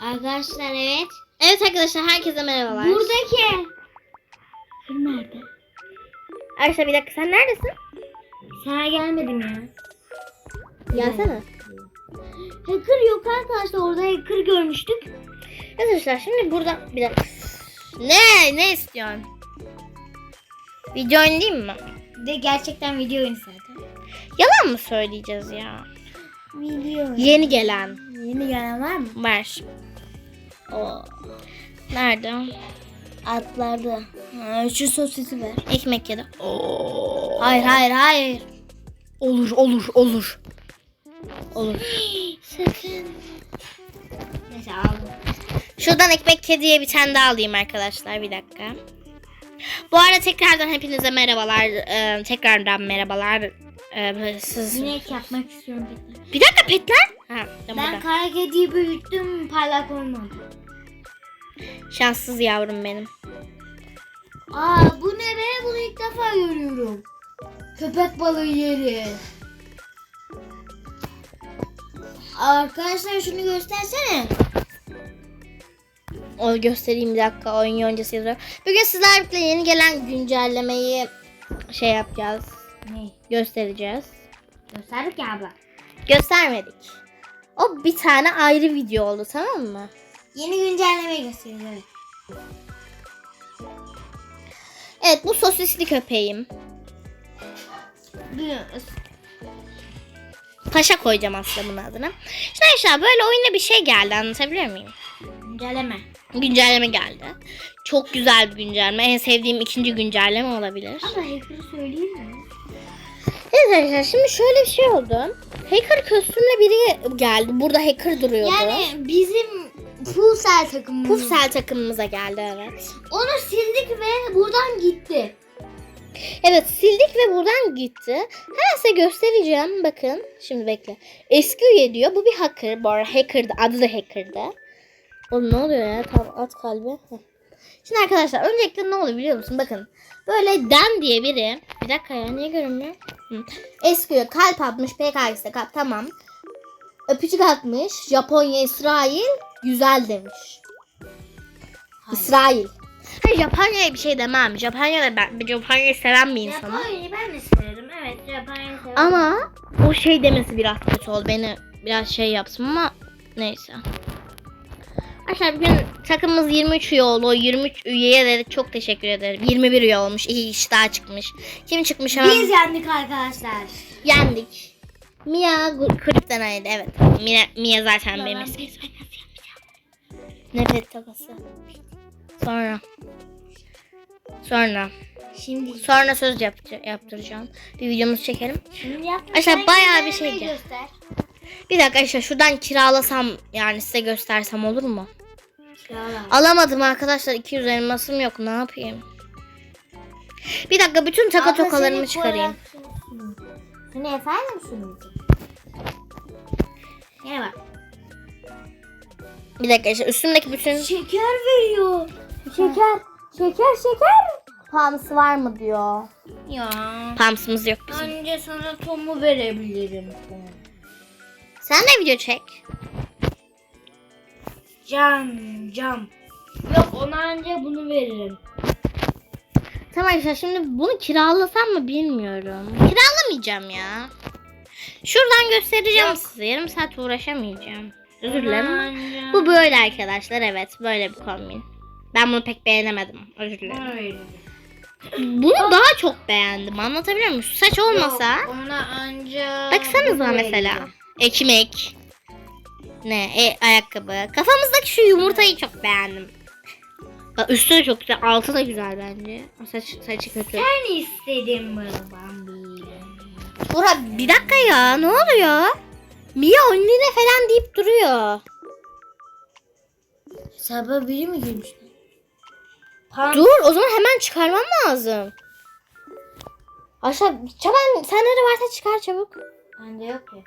Arkadaşlar evet. Evet arkadaşlar herkese merhabalar. Buradaki. Kır nerede? Arkadaşlar bir dakika sen neredesin? Sana gelmedim ya. Gelsene. Hacker yok arkadaşlar. Orada hacker görmüştük. Arkadaşlar şimdi burada bir dakika. Ne? Ne istiyorsun? Video oynayayım mı? De gerçekten video oyunu zaten. Yalan mı söyleyeceğiz ya? Video. Yeni gelen. Yeni gelen var mı? Var. O Nerede? atlarda. Ha, şu sosisi ver. Ekmek yedi. Hayır hayır hayır. Olur olur olur. Olur. Sakın. Neyse aldım. Şuradan ekmek kediye bir tane daha alayım arkadaşlar bir dakika. Bu arada tekrardan hepinize merhabalar. Ee, tekrardan merhabalar. Ee, siz... Sinek yapmak istiyorum peki. Bir dakika petler. Ha, tamam Ben burada. kara kediyi büyüttüm parlak olmadı. Şanssız yavrum benim. Aa bu ne be? Bunu ilk defa görüyorum. Köpek balığı yeri. Arkadaşlar şunu göstersene. O göstereyim bir dakika oyun öncesi yazıyor. Bugün sizlerle yeni gelen güncellemeyi şey yapacağız. Göstereceğiz. Gösterdik ya abla. Göstermedik. O bir tane ayrı video oldu tamam mı? Yeni güncellemeyi gösteriyoruz evet. Bu sosisli köpeğim. Biliyoruz. Paşa koyacağım aslında bunun adına. Şimdi aşağı böyle oyuna bir şey geldi anlatabiliyor muyum? Güncelleme. Güncelleme geldi. Çok güzel bir güncelleme. En sevdiğim ikinci güncelleme olabilir. Ama hacker'ı söyleyeyim mi? Evet arkadaşlar şimdi şöyle bir şey oldu. Hacker kostümle biri geldi. Burada hacker duruyordu. Yani bizim Fullsel takımımız. Pufsel takımımıza geldi evet. Onu sildik ve buradan gitti. Evet sildik ve buradan gitti. Hemen size göstereceğim. Bakın şimdi bekle. Eski üye diyor. Bu bir hacker. Bu arada hacker'dı. Adı da hacker'dı. Oğlum ne oluyor ya? Tam at kalbi. Heh. Şimdi arkadaşlar öncelikle ne oluyor biliyor musun? Bakın. Böyle Dan diye biri. Bir dakika ya niye görünmüyor? Hı. Eski üye kalp atmış. PKX'de kalp tamam. Öpücük atmış. Japonya, İsrail güzel demiş. İsrail. Hayır Japonya'ya bir şey demem. Japonya'da ben Japonya'yı seven bir insanım. Japonya'yı ben de severim. Evet Japonya'yı severim. Ama o şey demesi biraz kötü oldu. Beni biraz şey yapsın ama neyse. Arkadaşlar bugün takımımız 23 üye oldu. O 23 üyeye de çok teşekkür ederim. 21 üye olmuş. İki kişi daha çıkmış. Kim çıkmış hemen Biz yendik arkadaşlar. yendik. Mia kulüpten ayrıldı. Evet. Mia, Mia zaten benim eski Nefret takası. Sonra. Sonra. Şimdi Sonra söz yap yaptıracağım. Bir videomuzu çekelim. şimdi. Aşağı bayağı bir şey göster. Bir dakika işte şuradan kiralasam yani size göstersem olur mu? Alamadım arkadaşlar 200 elmasım yok ne yapayım? Bir dakika bütün taka Abla, tokalarımı senin çıkarayım. Seni efendim şunu. Yine bak. Bir dakika işte üstümdeki bütün Şeker veriyor. Şeker. Şeker şeker. pamsı var mı diyor. Ya. Pamsımız yok bizim. Anca sana tomu verebilirim. Sen de video çek. Cam cam. Yok ona anca bunu veririm. Tamam arkadaşlar şimdi bunu kiralasam mı bilmiyorum. Kiralamayacağım ya. Şuradan göstereceğim Yok. size. Yarım saat uğraşamayacağım. Özür dilerim. Bu böyle arkadaşlar evet böyle bir kombin. Ben bunu pek beğenemedim. Özür dilerim. Öyle. Bunu daha çok beğendim. Anlatabiliyor muyum? Saç olmasa. Yok, ona anca Baksanıza mesela. Ekmek. Ne? E, ayakkabı. Kafamızdaki şu yumurtayı çok beğendim. Bak üstü de çok güzel. Altı da güzel bence. Saç, saçı kötü. Ben istedim bunu Bambi. Bura bir dakika ya. Ne oluyor? Mia 10 lira falan deyip duruyor. Sabah biri mi? Pam Dur o zaman hemen çıkarmam lazım. Aşağı çaban senleri varsa çıkar çabuk. Bende yok ya.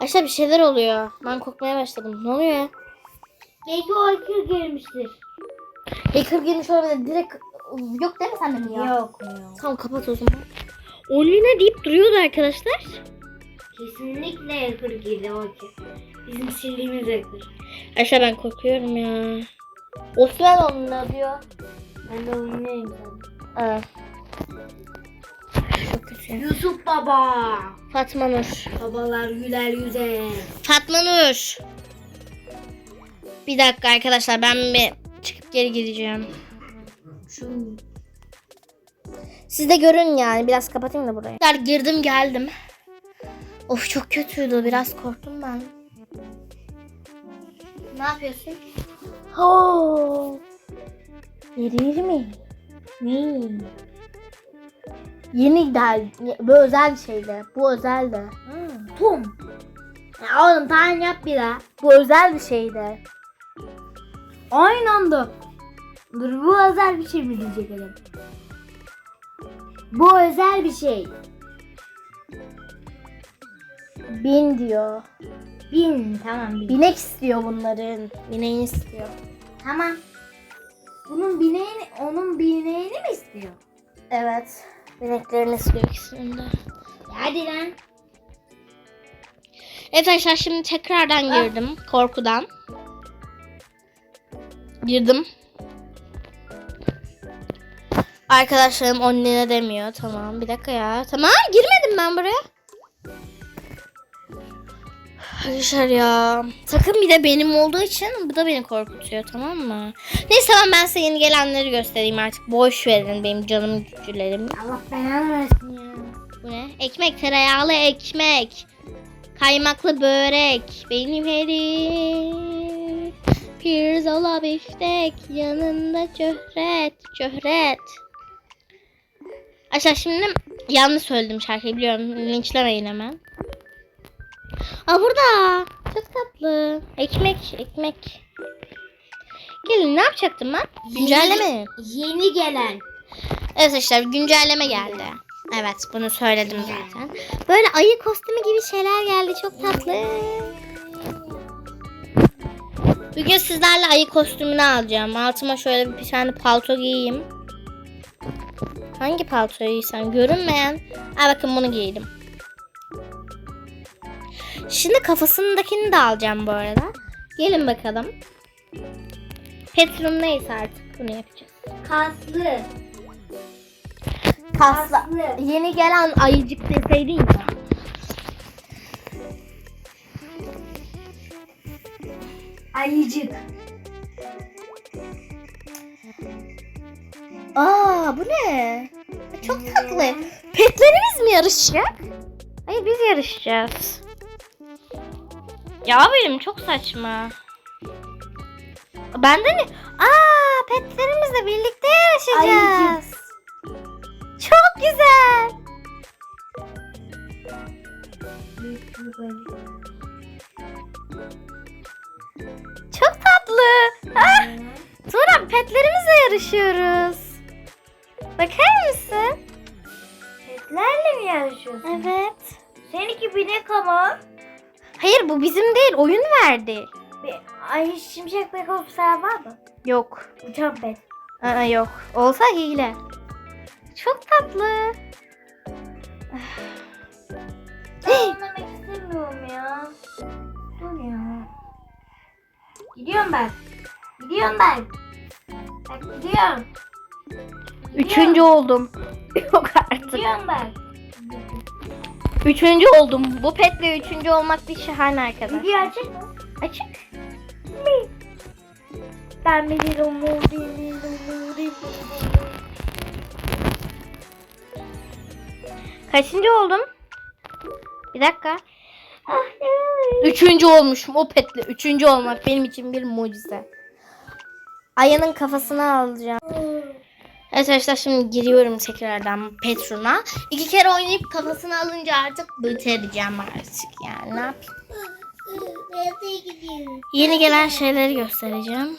Aşağı bir şeyler oluyor. Ben korkmaya başladım. Ne oluyor ya? Belki o hacker girmiştir. Hacker girmiş olabilir. Direkt yok değil mi sende mi ya? Yok yok. Tamam kapat o zaman. 10 lira deyip duruyordu arkadaşlar. Kesinlikle hacker girdi o hacker. Bizim sildiğimiz renkler. Aşağı ben korkuyorum ya. Osman onun ne diyor? Ben de oynayayım sen. Kötü. Yusuf baba. Fatma Nur. Babalar güler yüze. Fatma Nur. Bir dakika arkadaşlar ben bir çıkıp geri gideceğim. Şu Siz de görün yani. Biraz kapatayım da burayı. Girdim geldim. Of çok kötüydü. Biraz korktum ben. Ne yapıyorsun? Ho. Verir mi? Ne? Yeni geldi. Bu özel bir şeydi. Bu özeldi. Tom. Ya oğlum tamam yap bir daha. Bu özel bir şeydi. Aynı anda. Dur bu özel bir şey mi diyecek adam? Bu özel bir şey. Bin diyor. Bin tamam bin. Binek istiyor bunların. Bineğini istiyor. Tamam. Bunun bineğini, onun bineğini mi istiyor? Evet. Bineklerini istiyor ikisinin de. Hadi lan. Evet arkadaşlar şimdi tekrardan Ah. girdim. Korkudan. Girdim. Arkadaşlarım annene demiyor. Tamam bir dakika ya. Tamam girmedim ben buraya. Arkadaşlar ya. Takım bir de benim olduğu için bu da beni korkutuyor tamam mı? Neyse tamam ben size yeni gelenleri göstereyim artık. Boş verin benim canım cücülerim. Allah belanı versin ya. Bu ne? Ekmek, tereyağlı ekmek. Kaymaklı börek. Benim herim. Pirzola biftek. Yanında çöhret. Çöhret. Arkadaşlar şimdi yanlış söyledim şarkıyı biliyorum. Linçlemeyin hemen. Aa burada. Çok tatlı. Ekmek, ekmek. Gelin ne yapacaktım ben? Güncelleme. Yeni gelen. Evet arkadaşlar güncelleme geldi. Evet bunu söyledim zaten. Böyle ayı kostümü gibi şeyler geldi çok tatlı. Bugün sizlerle ayı kostümünü alacağım. Altıma şöyle bir tane palto giyeyim. Hangi paltoyu giysem görünmeyen. Aa bakın bunu giydim. Şimdi kafasındakini de alacağım bu arada. Gelin bakalım. Petrum neyse artık bunu yapacağız. Kaslı. Kaslı. Yeni gelen ayıcık deseydin ya. Ayıcık. Aa bu ne? Çok tatlı. Petlerimiz mi yarışacak? Hayır biz yarışacağız. Ya benim çok saçma. Ben de ne? Aa petlerimizle birlikte yarışacağız. Çok güzel. Çok tatlı. Ah, Sonra petlerimizle yarışıyoruz. Bakar mısın? Petlerle mi yarışıyorsun? Evet. Seninki binek ama. Hayır bu bizim değil. Oyun verdi. Bir ay şimşek bek ofisler var mı? Yok. Uçan pet. Aa, yok. Olsa hile. Çok tatlı. Ben oynamak istemiyorum ya. Dur ya. Gidiyorum ben. Gidiyorum ben. Bak gidiyorum. Üçüncü oldum. Yok artık. Gidiyorum ben. Üçüncü oldum. Bu petle üçüncü olmak bir şahane arkadaş. Video açık mı? Açık. Ben bilirim. bilirim. Kaçıncı oldum? Bir dakika. Ah. Üçüncü olmuşum o petle. Üçüncü olmak benim için bir mucize. Ayının kafasını alacağım. Evet arkadaşlar şimdi giriyorum tekrardan Petrun'a. İki kere oynayıp kafasını alınca artık bitireceğim artık yani ne yapayım. Yeni gelen şeyleri göstereceğim.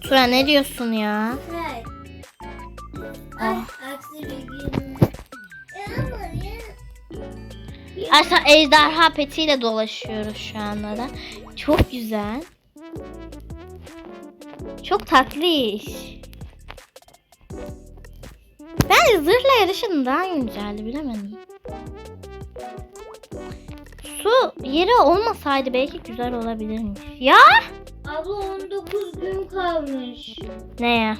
Tura ne diyorsun ya? Ay. Aksi bir Arkadaşlar ejderha petiyle dolaşıyoruz şu anda da. Çok güzel. Çok tatlı iş. Bence zırhla yarışın daha güzeldi bilemedim. Su yeri olmasaydı belki güzel olabilirmiş. Ya Abla 19 gün kalmış. ne ya?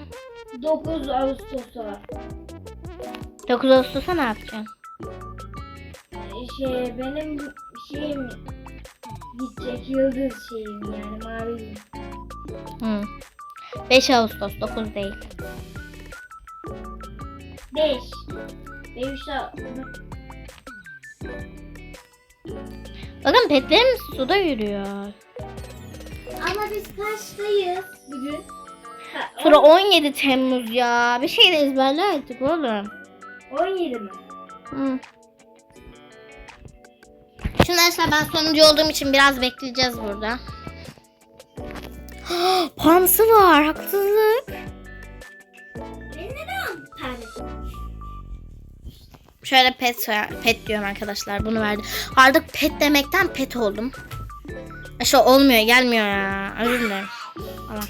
9 Ağustos'a. 9 Ağustos'a ne yapacaksın? Şey benim şeyim gidecek yıldız şeyim yani mavi. Hı. 5 Ağustos 9 değil. 5. 5 Bakın petlerimiz suda yürüyor. Ama biz kaçtayız bugün? Sonra 17 Temmuz ya. Bir şey de ezberle artık oğlum. 17 mi? Hı. Arkadaşlar ben sonuncu olduğum için biraz bekleyeceğiz burada. Pamsı var. Haksızlık. Ben neden tane? Şöyle pet pet diyorum arkadaşlar. Bunu verdi. Artık pet demekten pet oldum. İşte olmuyor gelmiyor ya. Özür dilerim. Ama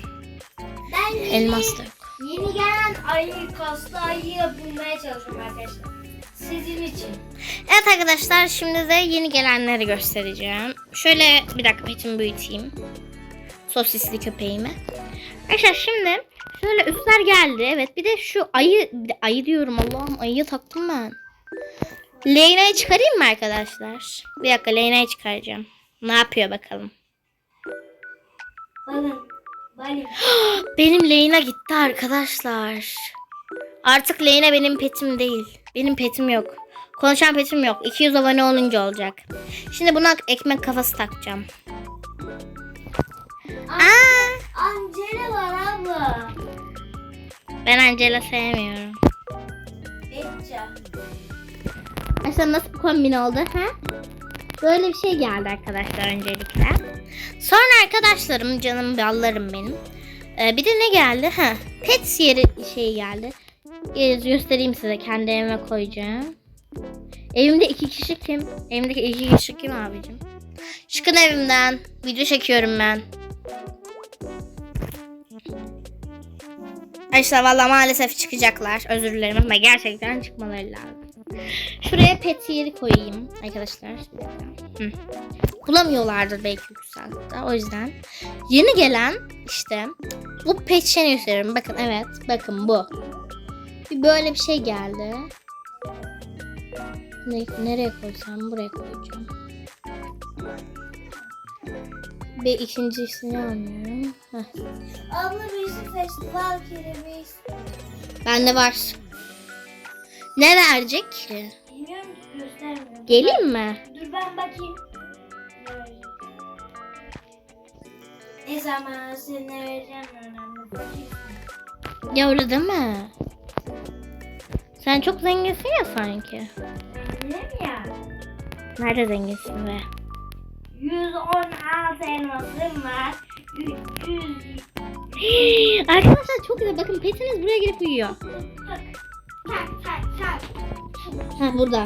Ben yeni, elmas da yok. yeni gelen ayı kaslı ayıyı bulmaya çalışıyorum arkadaşlar. Sizin için. Evet arkadaşlar şimdi de yeni gelenleri göstereceğim. Şöyle bir dakika petimi büyüteyim. Sosisli köpeğimi. Arkadaşlar şimdi şöyle üstler geldi. Evet bir de şu ayı ayı diyorum Allah'ım ayıyı taktım ben. Leyna'yı çıkarayım mı arkadaşlar? Bir dakika Leyna'yı çıkaracağım. Ne yapıyor bakalım. Benim Leyna gitti arkadaşlar. Artık Leyna benim petim değil. Benim petim yok. Konuşan petim yok. 200 abone olunca olacak. Şimdi buna ekmek kafası takacağım. Aa, Angela var abla. ben Angela sevmiyorum. Betça. Aslında nasıl bir kombin oldu ha? Böyle bir şey geldi arkadaşlar öncelikle. Sonra arkadaşlarım, canım ballarım benim. Ee, bir de ne geldi? Ha, pet yeri şey geldi. Ee, göstereyim size kendi evime koyacağım. Evimde iki kişi kim? Evimdeki iki kişi kim abicim? Çıkın evimden. Video çekiyorum ben. Arkadaşlar valla maalesef çıkacaklar. Özür dilerim ama gerçekten çıkmaları lazım. Şuraya pet yeri koyayım arkadaşlar. Hı. Bulamıyorlardır belki yükseltti. O yüzden yeni gelen işte bu pet şişeni gösteriyorum. Bakın evet. Bakın bu. Bir böyle bir şey geldi. Ne, nereye koysam buraya koyacağım. Bir ikincisini almıyorum. Heh. Abla birisi festival keremeği Bende var. Ne verecek ki? Bilmiyorum ki göstermiyor. Geleyim mi? Dur ben bakayım. Ne zaman sen ne vereceğim önemli. Bakayım. Ya öyle deme. Sen çok zenginsin ya sanki. Mi ya? Nerede zenginsin be? 116 elmasım var. 300 Arkadaşlar çok güzel. Bakın petiniz buraya girip uyuyor. Ha burada.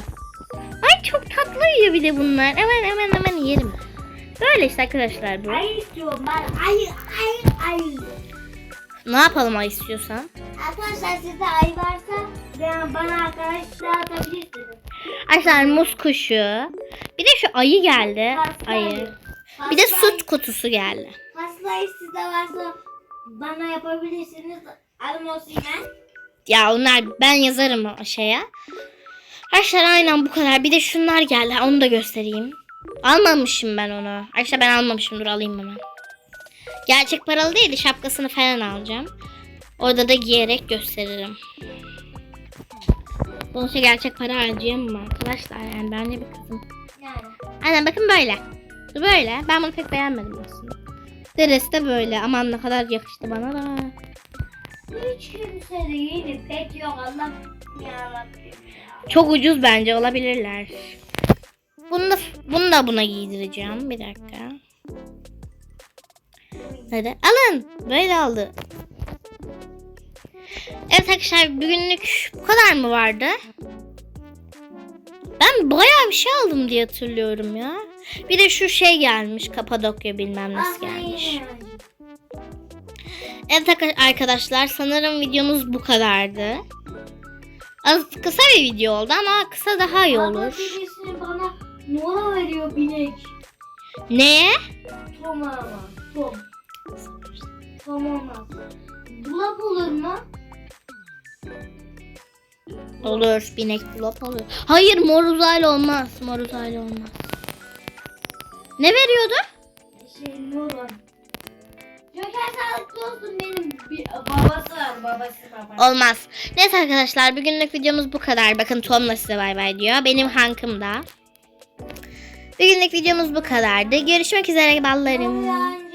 Ay çok tatlı uyuyor bir de bunlar. Hemen hemen hemen yerim. Böyle işte arkadaşlar bu. Ayı istiyorum ben. Ayı ayı ayı. Ne yapalım ay istiyorsan? Arkadaşlar sizde ayı varsa ben bana arkadaşlar atabilirsiniz. Arkadaşlar muz kuşu. Bir de şu ayı geldi. Hasta Ayı. Bir de süt kutusu geldi. Hasta ayı sizde varsa bana yapabilirsiniz. Adım olsun ben. Ya onlar ben yazarım o şeye. Arkadaşlar aynen bu kadar. Bir de şunlar geldi. Onu da göstereyim. Almamışım ben onu. Arkadaşlar ben almamışım. Dur alayım hemen. Gerçek paralı değil de şapkasını falan alacağım. Orada da giyerek gösteririm. Sonuçta gerçek para harcayamam arkadaşlar. Yani bence bir kızım. Yani. Aynen bakın böyle. Bu Böyle. Ben bunu pek beğenmedim aslında. Deresi de böyle. Aman ne kadar yakıştı bana da. Hiç kimsede yeni pek yok Allah yarabbim ya. Çok ucuz bence olabilirler. Bunu da, bunu da buna giydireceğim. Bir dakika. Hadi alın. Böyle aldı. Evet arkadaşlar bugünlük bu kadar mı vardı? Ben bayağı bir şey aldım diye hatırlıyorum ya. Bir de şu şey gelmiş. Kapadokya bilmem nasıl gelmiş. Evet arkadaşlar sanırım videomuz bu kadardı. Az kısa bir video oldu ama kısa daha iyi olur. bana mola veriyor binek. Ne? Tom ama. Tom. Tom olmaz. Dolap olur mu? Olur. Binek blok olur. Hayır mor uzaylı olmaz. Mor uzaylı olmaz. Ne veriyordu? Şey ne olur? Joker sağlıklı olsun benim bir babası var babası babası. Olmaz. Neyse arkadaşlar bugünlük videomuz bu kadar. Bakın Tom da size bay bay diyor. Benim hankım da. Bugünlük videomuz bu kadardı. Görüşmek üzere ballarım. Yani